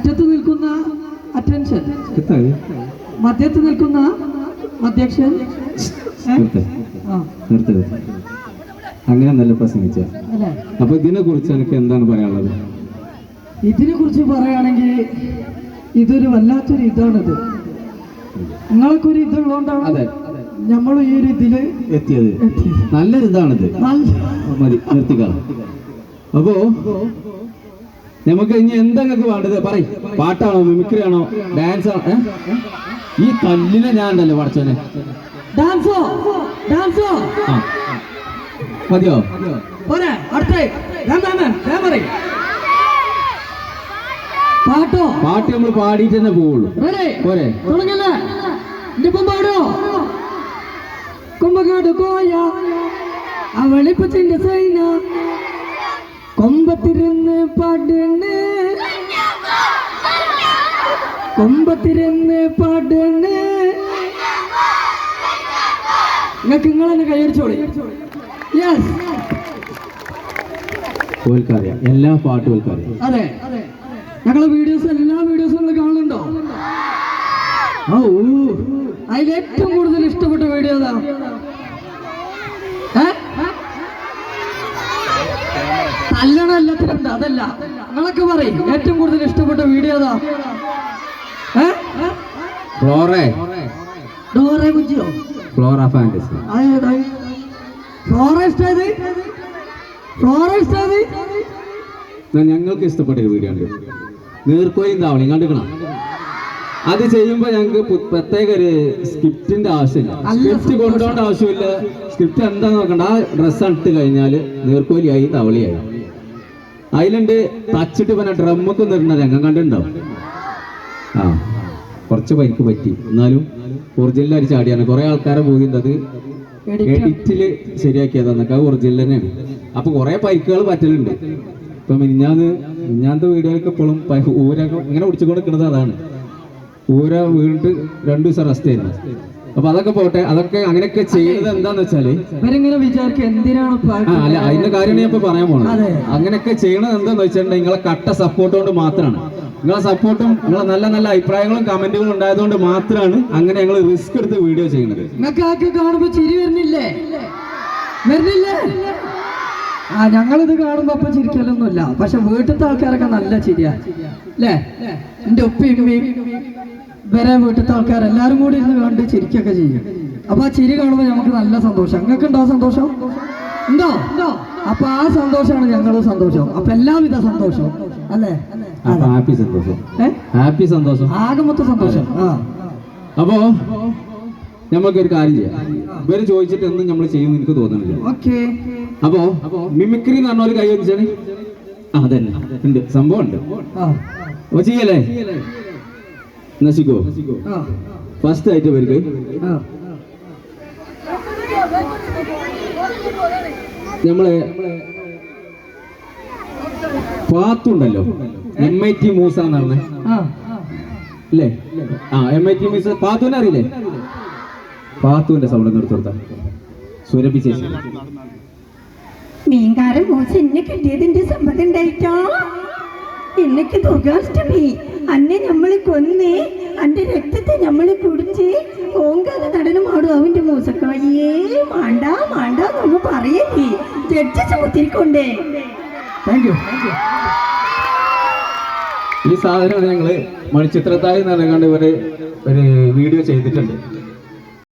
അറ്റത്ത് നിൽക്കുന്ന അറ്റൻഷൻ മധ്യത്ത് നിൽക്കുന്ന അധ്യക്ഷൻ. അങ്ങനെ നല്ല പ്രസംഗിച്ച. അപ്പൊ ഇതിനെ കുറിച്ച് എനിക്ക് എന്താണ് പറയാനുള്ളത്? ഇതിനെ കുറിച്ച് പറയുകയാണെങ്കിൽ ഇതൊരു വല്ലാത്തൊരു ഇതാണിത്. നിങ്ങൾക്കൊരു ഒരു ഇതുള്ളതുകൊണ്ടാണ് അതെ. നമ്മൾ ഈ ഒരു ഇതിൽ എത്തിയത്. നല്ലൊരിതാണിത്. മതി നിർത്തിക്കാം അപ്പോ നമുക്ക് ഇനി എന്താ നിങ്ങൾക്ക് വേണ്ടത് പറയും. പാട്ടാണോ? മിമിക്രി ആണോ? ഡാൻസ് ആണോ? ഈ കല്ലിനെ ഞാൻ ഉണ്ടല്ലോ പഠിച്ചോനെ ഡാൻസോ ഡാൻസോ മതിയോ? പോരെ. അടുത്തേ. പാട്ടോ? പാട്ട് നമ്മൾ പാടിയിട്ട് തന്നെ പോവുള്ളൂ. പോരെ. തുടങ്ങല്ലേ? എന്റെ പാടോ? കുമ്പകാട് കോയ അവളിപ്പത്തിന്റെ സൈന. കൊമ്പത്തിരുന്ന് പാടുന്ന്. കൊമ്പത്തിരുന്ന് പാടുന്ന്. നിങ്ങൾക്ക് നിങ്ങൾ തന്നെ കൈയടിച്ചോളി യെസ് എല്ലാ പാട്ടും ഓൽക്കറിയാം അതെ. ഞങ്ങളെ വീഡിയോസ് എല്ലാ വീഡിയോസും നിങ്ങൾ കാണുന്നുണ്ടോ? ഓ. അതിൽ ഏറ്റവും കൂടുതൽ ഇഷ്ടപ്പെട്ട വീഡിയോ നല്ലോണം എല്ലാത്തിലുണ്ട് അതല്ല. നിങ്ങളൊക്കെ പറയും ഏറ്റവും കൂടുതൽ ഇഷ്ടപ്പെട്ട വീഡിയോ ഏതാ? ഫ്ലോറേ. ഡോറെ കുജിയോ ഫ്ലോറ ഫാന്റസി ഫ്ലോറസ്റ്റ് ഏത് ഫ്ലോറസ്റ്റ് ഏത് ഞങ്ങൾക്ക് ഇഷ്ടപ്പെട്ട ഒരു വീഡിയോ ഉണ്ട് നീർക്കോയും താവളി കണ്ടുക്കണം? അത് ചെയ്യുമ്പോ ഞങ്ങൾക്ക് പ്രത്യേക ഒരു സ്ക്രിപ്റ്റിന്റെ ആവശ്യമില്ല. സ്ക്രിപ്റ്റ് കൊണ്ടുപോകേണ്ട ആവശ്യമില്ല. സ്ക്രിപ്റ്റ് എന്താ നോക്കണ്ട. ആ ഡ്രസ്സ് ഇട്ട് കഴിഞ്ഞാൽ നീർക്കോലിയായി തവളിയായി. അതിലുണ്ട് തച്ചിട്ട് പിന്നെ ഡ്രമ്മൊക്കെ നിരുന്ന രംഗം കണ്ടിട്ടുണ്ടോ? ആ കുറച്ച് പരിക്ക് പറ്റി. എന്നാലും ഒറിജിനൽ അടിച്ച് ചാടിയാണ് കുറെ ആൾക്കാരെ ബോധ്യണ്ടത് എഡിറ്റിൽ ശരിയാക്കിയതാന്നൊക്കെ അത് ഒറിജിനൽ തന്നെയാണ്. അപ്പൊ കുറെ പരിക്കുകൾ പറ്റലുണ്ട്. ഇപ്പൊ മിനിഞ്ഞാന്ന് മിനിഞ്ഞാന്ത വീഡിയോയിലൊക്കെ ഇപ്പോഴും ഊരൊക്കെ ഇങ്ങനെ പിടിച്ചുകൊണ്ട് നിൽക്കുന്നത് അതാണ്. ഊര വീണിട്ട് രണ്ടു ദിവസം റെസ്റ്റ് ആയിരുന്നു. അപ്പൊ അതൊക്കെ പോട്ടെ അതൊക്കെ അങ്ങനെയൊക്കെ ചെയ്യുന്നത് എന്താന്ന് വെച്ചാൽ ഇവരിങ്ങനെ വിചാരിക്കും എന്തിനാണ് അല്ല അതിന്റെ കാര്യം ഞാൻ ഇപ്പൊ പറയാൻ പോണത്. അങ്ങനെയൊക്കെ ചെയ്യണത് എന്താന്ന് വെച്ചിട്ടുണ്ടെങ്കിൽ നിങ്ങളെ കട്ട സപ്പോർട്ട് കൊണ്ട് മാത്രമാണ്. നിങ്ങളെ സപ്പോർട്ടും നിങ്ങളെ നല്ല നല്ല അഭിപ്രായങ്ങളും കമന്റുകളും ഉണ്ടായതുകൊണ്ട് മാത്രമാണ് അങ്ങനെ ഞങ്ങൾ റിസ്ക് എടുത്ത് വീഡിയോ ചെയ്യുന്നത്. നിങ്ങൾക്ക് ആക്കി കാണുമ്പോ ചിരി വരുന്നില്ലേ? വരുന്നില്ലേ? ആ ഞങ്ങളിത് കാണുമ്പോ അപ്പൊ ചിരിക്കലൊന്നുമില്ല. പക്ഷെ വീട്ടിലത്തെ ആൾക്കാരൊക്കെ നല്ല ചിരിയാ. അല്ലേ? എന്റെ ഉപ്പയും വരെ വീട്ടിലത്തെ ആൾക്കാർ എല്ലാവരും കൂടി ഇരുന്ന് കണ്ട് ചിരിക്കൊക്കെ ചെയ്യും. അപ്പൊ ആ ചിരി കാണുമ്പോൾ നമുക്ക് നല്ല സന്തോഷം. നിങ്ങൾക്ക് ഉണ്ടോ സന്തോഷം? ഉണ്ടോ? അപ്പൊ ആ സന്തോഷമാണ് ഞങ്ങളും സന്തോഷം. അപ്പൊ എല്ലാവിധ സന്തോഷവും. അല്ലേ? ഹാപ്പി സന്തോഷം. ഹാപ്പി സന്തോഷം. ആകെ മൊത്തം സന്തോഷം. അപ്പോ നമുക്കൊരു കാര്യം ചെയ്യാം. ഇവർ ചോദിച്ചിട്ട് ഒന്നും നമ്മൾ ചെയ്യുമെന്ന് എനിക്ക് തോന്നുന്നില്ല. ഓക്കെ. അപ്പോ മിമിക്രി എന്ന് പറഞ്ഞ ഒരു കൈ വെച്ചാണ്. അതന്നെ. ഉണ്ട്. സംഭവം ഉണ്ട്. അപ്പൊ ചെയ്യല്ലേ? നശിക്കോ? ആ. ഫസ്റ്റ് ആയിട്ട് വരിക നമ്മളെ പാത്തുണ്ടല്ലോ. എം ഐ ടി മൂസ എന്നാണ്. ആ. അല്ലേ ആ എം ഐ ടി മൂസ. പാത്തുവിനെ അറിയില്ലേ? പാത്തുവിന്റെ സൗണ്ട് നിർത്തി കൊടുത്ത. സുരഭി ചേച്ചി. മീൻകാരൻ മോശം എന്നെ കിട്ടിയതിന്റെ സമ്മതം ഉണ്ടായിട്ടോ? എന്നൊക്കെ ദുർഗാഷ്ടമി അന്നെ നമ്മളെ കൊന്ന്. അന്റെ രക്തത്തെ നമ്മളെ കുടിച്ച് ഓങ്കാല നടനമാടും അവന്റെ മൂസക്കായേ മാണ്ട മാണ്ട നമ്മ പറയേ ജഡ്ജി ചുമത്തിരിക്കൊണ്ടേ. താങ്ക് യു ഈ സാധനം ഞങ്ങൾ മണിച്ചിത്രത്തായി പറഞ്ഞുകൊണ്ട് ഇവർ ഒരു വീഡിയോ ചെയ്തിട്ടുണ്ട്.